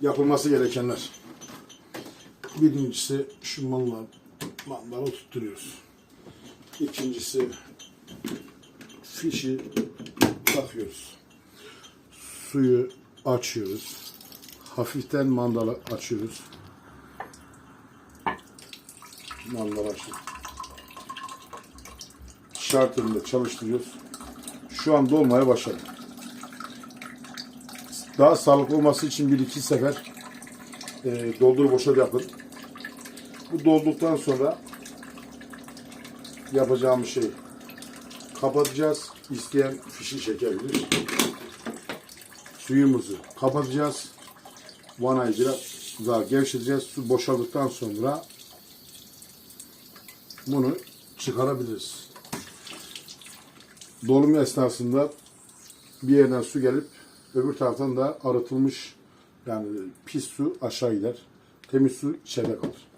yapılması gerekenler. Birincisi şu mallar, malları tutturuyoruz. İkincisi fişi takıyoruz. Suyu açıyoruz. Hafiften mandalı açıyoruz. Mandal açtık. Şartında çalıştırıyoruz. Şu an dolmaya başladı. Daha sağlıklı olması için bir iki sefer e, doldur boşalt yapın. Bu dolduktan sonra yapacağımız şey kapatacağız. İsteyen fişi çekebilir. Suyumuzu kapatacağız. Vanayı biraz daha gevşeteceğiz. Su boşaldıktan sonra bunu çıkarabiliriz. Dolum esnasında bir yerden su gelip öbür taraftan da arıtılmış yani pis su aşağı gider. Temiz su içeride kalır.